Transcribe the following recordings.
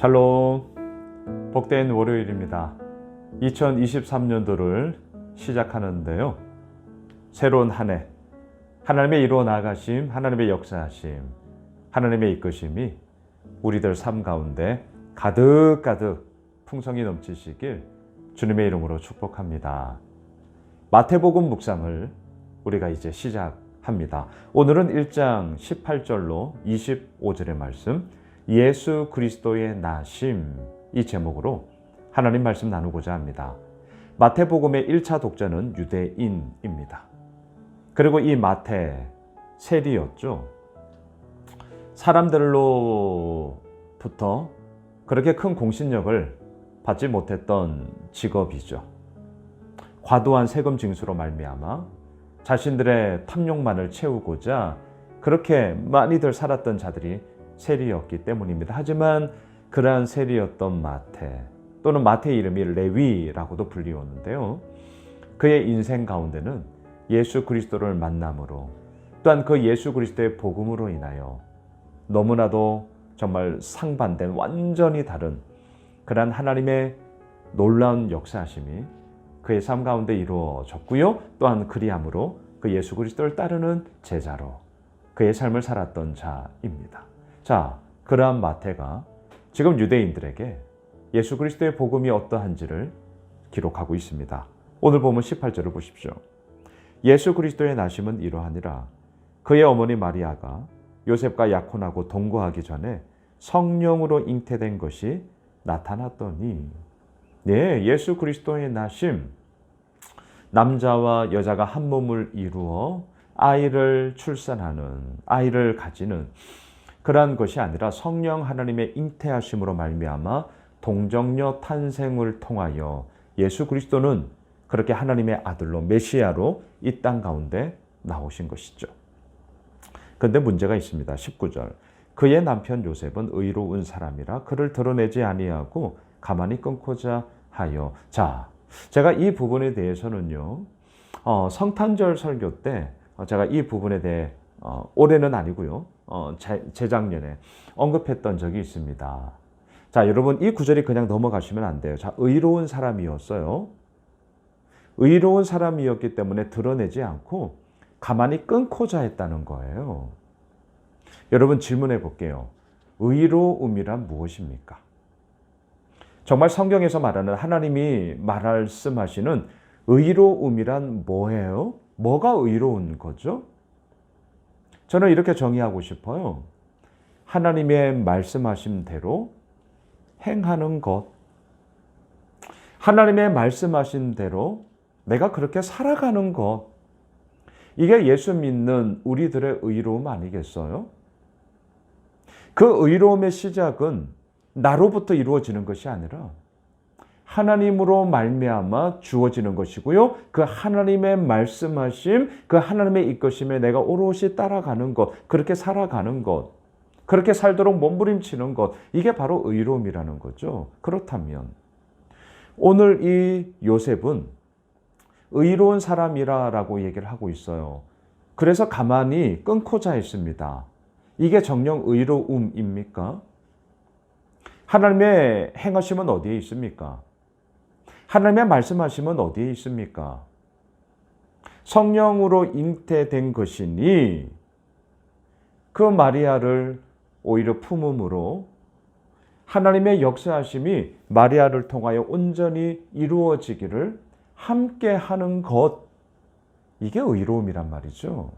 샬롬 복된 월요일입니다. 2023년도를 시작하는데요. 새로운 한 해, 하나님의 이루어 나가심, 하나님의 역사하심, 하나님의 이끄심이 우리들 삶 가운데 가득가득 풍성이 넘치시길 주님의 이름으로 축복합니다. 마태복음 묵상을 우리가 이제 시작합니다. 오늘은 1장 18절로 25절의 말씀, 예수 그리스도의 나심 이 제목으로 하나님 말씀 나누고자 합니다. 마태복음의 1차 독자는 유대인입니다. 그리고 이 마태 세리였죠. 사람들로부터 그렇게 큰 공신력을 받지 못했던 직업이죠. 과도한 세금 징수로 말미암아 자신들의 탐욕만을 채우고자 그렇게 많이들 살았던 자들이 세리였기 때문입니다. 하지만 그러한 세리였던 마태 또는 마태의 이름이 레위라고도 불리우는데요. 그의 인생 가운데는 예수 그리스도를 만남으로 또한 그 예수 그리스도의 복음으로 인하여 너무나도 정말 상반된 완전히 다른 그러한 하나님의 놀라운 역사하심이 그의 삶 가운데 이루어졌고요. 또한 그리함으로 그 예수 그리스도를 따르는 제자로 그의 삶을 살았던 자입니다. 자, 그러한 마태가 지금 유대인들에게 예수 그리스도의 복음이 어떠한지를 기록하고 있습니다. 오늘 보면 18절을 보십시오. 예수 그리스도의 나심은 이러하니라. 그의 어머니 마리아가 요셉과 약혼하고 동거하기 전에 성령으로 잉태된 것이 나타났더니 네, 예수 그리스도의 나심 남자와 여자가 한 몸을 이루어 아이를 출산하는 아이를 가지는 그러한 것이 아니라 성령 하나님의 잉태하심으로 말미암아 동정녀 탄생을 통하여 예수 그리스도는 그렇게 하나님의 아들로 메시아로 이 땅 가운데 나오신 것이죠. 그런데 문제가 있습니다. 19절. 그의 남편 요셉은 의로운 사람이라 그를 드러내지 아니하고 가만히 끊고자 하여. 자, 제가 이 부분에 대해서는요. 어, 성탄절 설교 때 어, 제가 이 부분에 대해 어, 올해는 아니고요. 어, 재, 재작년에 언급했던 적이 있습니다. 자, 여러분 이 구절이 그냥 넘어가시면 안 돼요. 자, 의로운 사람이었어요. 의로운 사람이었기 때문에 드러내지 않고 가만히 끊고자 했다는 거예요. 여러분 질문해 볼게요. 의로움이란 무엇입니까? 정말 성경에서 말하는 하나님이 말씀하시는 의로움이란 뭐예요? 뭐가 의로운 거죠? 저는 이렇게 정의하고 싶어요. 하나님의 말씀하신 대로 행하는 것. 하나님의 말씀하신 대로 내가 그렇게 살아가는 것. 이게 예수 믿는 우리들의 의로움 아니겠어요? 그 의로움의 시작은 나로부터 이루어지는 것이 아니라 하나님으로 말미암아 주어지는 것이고요. 그 하나님의 말씀하심, 그 하나님의 이끄심에 내가 오롯이 따라가는 것, 그렇게 살아가는 것, 그렇게 살도록 몸부림치는 것, 이게 바로 의로움이라는 거죠. 그렇다면 오늘 이 요셉은 의로운 사람이라라고 얘기를 하고 있어요. 그래서 가만히 끊고자 했습니다. 이게 정령 의로움입니까? 하나님의 행하심은 어디에 있습니까? 하나님의 말씀하심은 어디에 있습니까? 성령으로 잉태된 것이니 그 마리아를 오히려 품음으로 하나님의 역사하심이 마리아를 통하여 온전히 이루어지기를 함께 하는 것 이게 의로움이란 말이죠.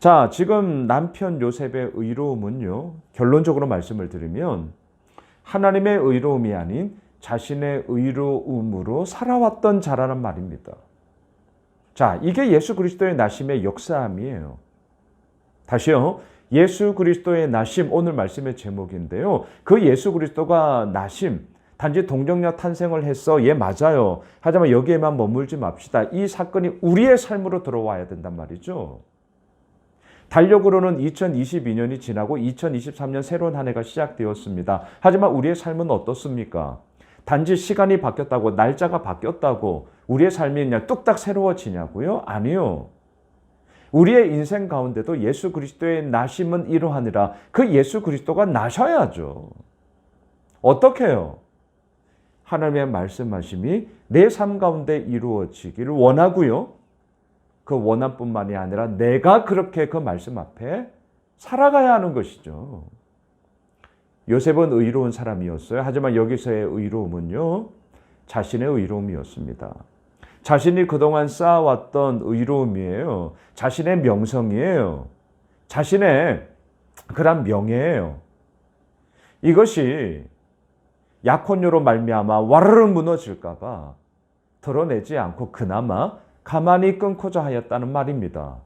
자, 지금 남편 요셉의 의로움은요. 결론적으로 말씀을 드리면 하나님의 의로움이 아닌 자신의 의로움으로 살아왔던 자라는 말입니다. 자, 이게 예수 그리스도의 나심의 역사함이에요. 다시요. 예수 그리스도의 나심 오늘 말씀의 제목인데요. 그 예수 그리스도가 나심 단지 동정녀 탄생을 했어. 예, 맞아요. 하지만 여기에만 머물지 맙시다. 이 사건이 우리의 삶으로 들어와야 된단 말이죠. 달력으로는 2022년이 지나고 2023년 새로운 한 해가 시작되었습니다. 하지만 우리의 삶은 어떻습니까? 단지 시간이 바뀌었다고, 날짜가 바뀌었다고, 우리의 삶이 그냥 뚝딱 새로워지냐고요? 아니요. 우리의 인생 가운데도 예수 그리스도의 나심은 이러하니라. 그 예수 그리스도가 나셔야죠. 어떻게 해요? 하나님의 말씀하심이 내 삶 가운데 이루어지기를 원하고요. 그 원함뿐만이 아니라 내가 그렇게 그 말씀 앞에 살아가야 하는 것이죠. 요셉은 의로운 사람이었어요. 하지만 여기서의 의로움은요, 자신의 의로움이었습니다. 자신이 그동안 쌓아왔던 의로움이에요. 자신의 명성이에요. 자신의 그런 명예예요. 이것이 약혼녀로 말미암아 와르르 무너질까봐 드러내지 않고 그나마 가만히 끊고자 하였다는 말입니다.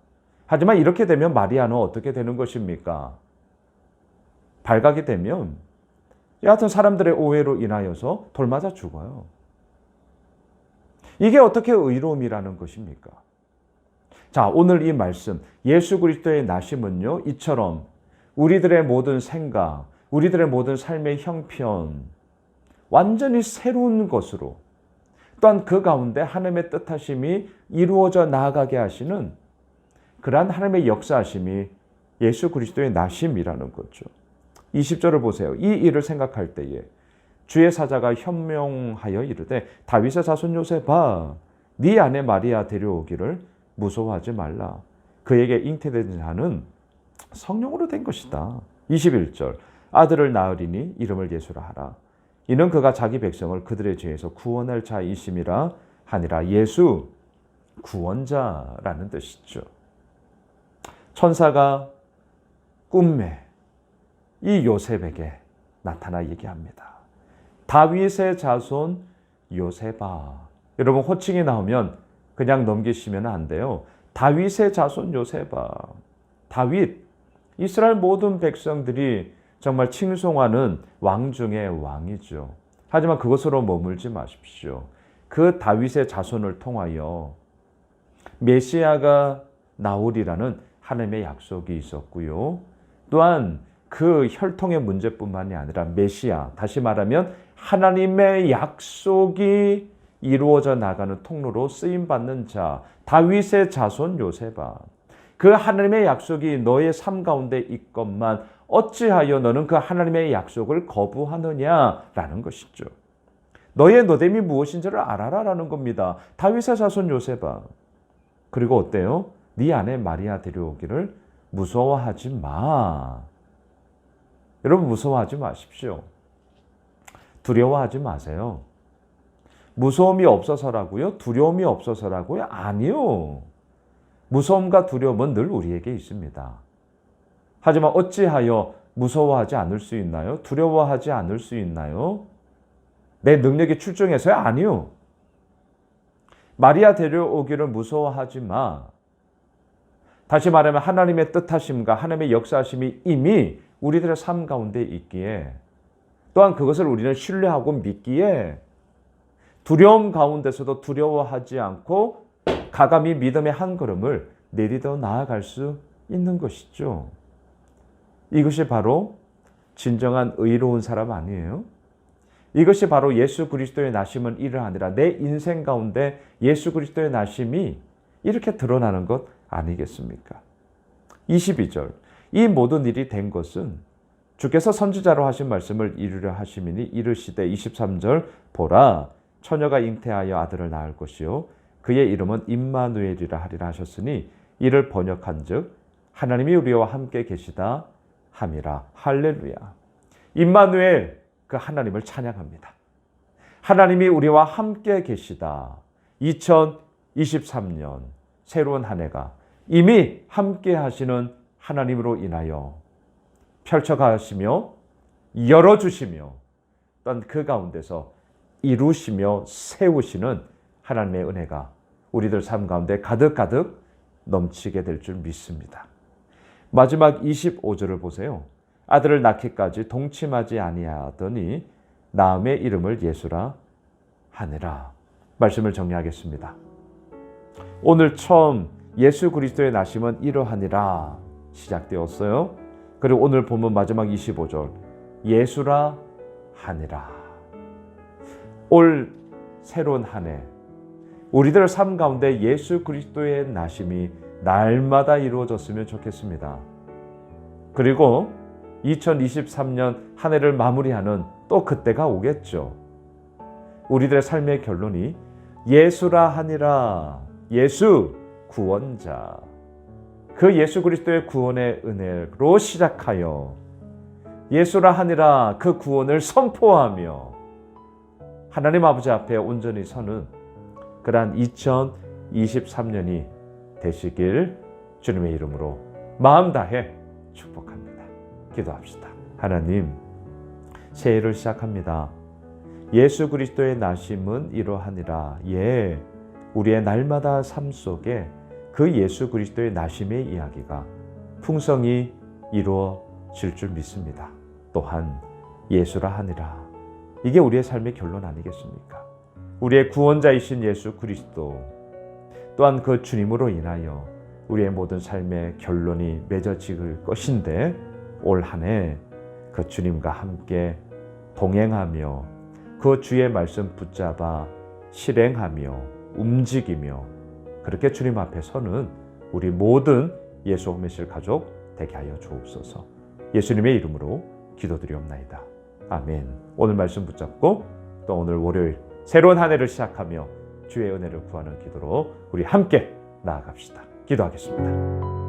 하지만 이렇게 되면 마리아는 어떻게 되는 것입니까? 발각이 되면 여하튼 사람들의 오해로 인하여서 돌맞아 죽어요. 이게 어떻게 의로움이라는 것입니까? 자, 오늘 이 말씀, 예수 그리스도의 나심은요, 이처럼 우리들의 모든 생각, 우리들의 모든 삶의 형편, 완전히 새로운 것으로, 또한 그 가운데 하나님의 뜻하심이 이루어져 나아가게 하시는 그러한 하나님의 역사하심이 예수 그리스도의 나심이라는 거죠. 20절을 보세요. 이 일을 생각할 때에 주의 사자가 현명하여 이르되 다윗의 자손 요셉아 네 아내 마리아 데려오기를 무서워하지 말라. 그에게 잉태된 자는 성령으로 된 것이다. 21절 아들을 낳으리니 이름을 예수라 하라. 이는 그가 자기 백성을 그들의 죄에서 구원할 자이심이라 하니라. 예수 구원자라는 뜻이죠. 천사가 꿈에 이 요셉에게 나타나 얘기합니다. 다윗의 자손 요셉아. 여러분 호칭이 나오면 그냥 넘기시면 안 돼요. 다윗의 자손 요셉아. 다윗 이스라엘 모든 백성들이 정말 칭송하는 왕 중의 왕이죠. 하지만 그것으로 머물지 마십시오. 그 다윗의 자손을 통하여 메시아가 나오리라는 하나님의 약속이 있었고요. 또한 그 혈통의 문제뿐만이 아니라 메시아, 다시 말하면 하나님의 약속이 이루어져 나가는 통로로 쓰임 받는 자, 다윗의 자손 요셉아. 그 하나님의 약속이 너의 삶 가운데 있건만 어찌하여 너는 그 하나님의 약속을 거부하느냐라는 것이죠. 너의 노됨이 무엇인지를 알아라라는 겁니다. 다윗의 자손 요셉아. 그리고 어때요? 네 아내 마리아 데려오기를 무서워하지 마. 여러분 무서워하지 마십시오. 두려워하지 마세요. 무서움이 없어서라고요? 두려움이 없어서라고요? 아니요. 무서움과 두려움은 늘 우리에게 있습니다. 하지만 어찌하여 무서워하지 않을 수 있나요? 두려워하지 않을 수 있나요? 내 능력이 출중해서요? 아니요. 마리아 데려오기를 무서워하지 마. 다시 말하면 하나님의 뜻하심과 하나님의 역사하심이 이미 우리들의 삶 가운데 있기에 또한 그것을 우리는 신뢰하고 믿기에 두려움 가운데서도 두려워하지 않고 가감히 믿음의 한 걸음을 내디뎌 나아갈 수 있는 것이죠. 이것이 바로 진정한 의로운 사람 아니에요? 이것이 바로 예수 그리스도의 나심은 이를 아니라 내 인생 가운데 예수 그리스도의 나심이 이렇게 드러나는 것 아니겠습니까? 22절. 이 모든 일이 된 것은 주께서 선지자로 하신 말씀을 이루려 하심이니 이르시되 23절 보라 처녀가 잉태하여 아들을 낳을 것이요 그의 이름은 임마누엘이라 하리라 하셨으니 이를 번역한즉 하나님이 우리와 함께 계시다 함이라 할렐루야. 임마누엘 그 하나님을 찬양합니다. 하나님이 우리와 함께 계시다. 2023년 새로운 한 해가 이미 함께 하시는 하나님으로 인하여 펼쳐가시며 열어주시며 또한 그 가운데서 이루시며 세우시는 하나님의 은혜가 우리들 삶 가운데 가득가득 넘치게 될 줄 믿습니다. 마지막 25절을 보세요. 아들을 낳기까지 동침하지 아니하더니 나음의 이름을 예수라 하느라. 말씀을 정리하겠습니다. 오늘 처음 예수 그리스도의 나심은 이러하니라 시작되었어요. 그리고 오늘 보면 마지막 25절 예수라 하니라. 올 새로운 한 해 우리들 삶 가운데 예수 그리스도의 나심이 날마다 이루어졌으면 좋겠습니다. 그리고 2023년 한 해를 마무리하는 또 그때가 오겠죠. 우리들의 삶의 결론이 예수라 하니라. 예수 구원자. 그 예수 그리스도의 구원의 은혜로 시작하여 예수라 하니라 그 구원을 선포하며 하나님 아버지 앞에 온전히 서는 그러한 2023년이 되시길 주님의 이름으로 마음 다해 축복합니다. 기도합시다. 하나님, 새해를 시작합니다. 예수 그리스도의 나심은 이러하니라. 예, 우리의 날마다 삶 속에 그 예수 그리스도의 나심의 이야기가 풍성히 이루어질 줄 믿습니다. 또한 예수라 하니라. 이게 우리의 삶의 결론 아니겠습니까? 우리의 구원자이신 예수 그리스도 또한 그 주님으로 인하여 우리의 모든 삶의 결론이 맺어질 것인데 올 한 해 그 주님과 함께 동행하며 그 주의 말씀 붙잡아 실행하며 움직이며 그렇게 주님 앞에 서는 우리 모든 예수 호메실 가족 되게 하여 주옵소서. 예수님의 이름으로 기도드리옵나이다. 아멘. 오늘 말씀 붙잡고 또 오늘 월요일 새로운 한 해를 시작하며 주의 은혜를 구하는 기도로 우리 함께 나아갑시다. 기도하겠습니다.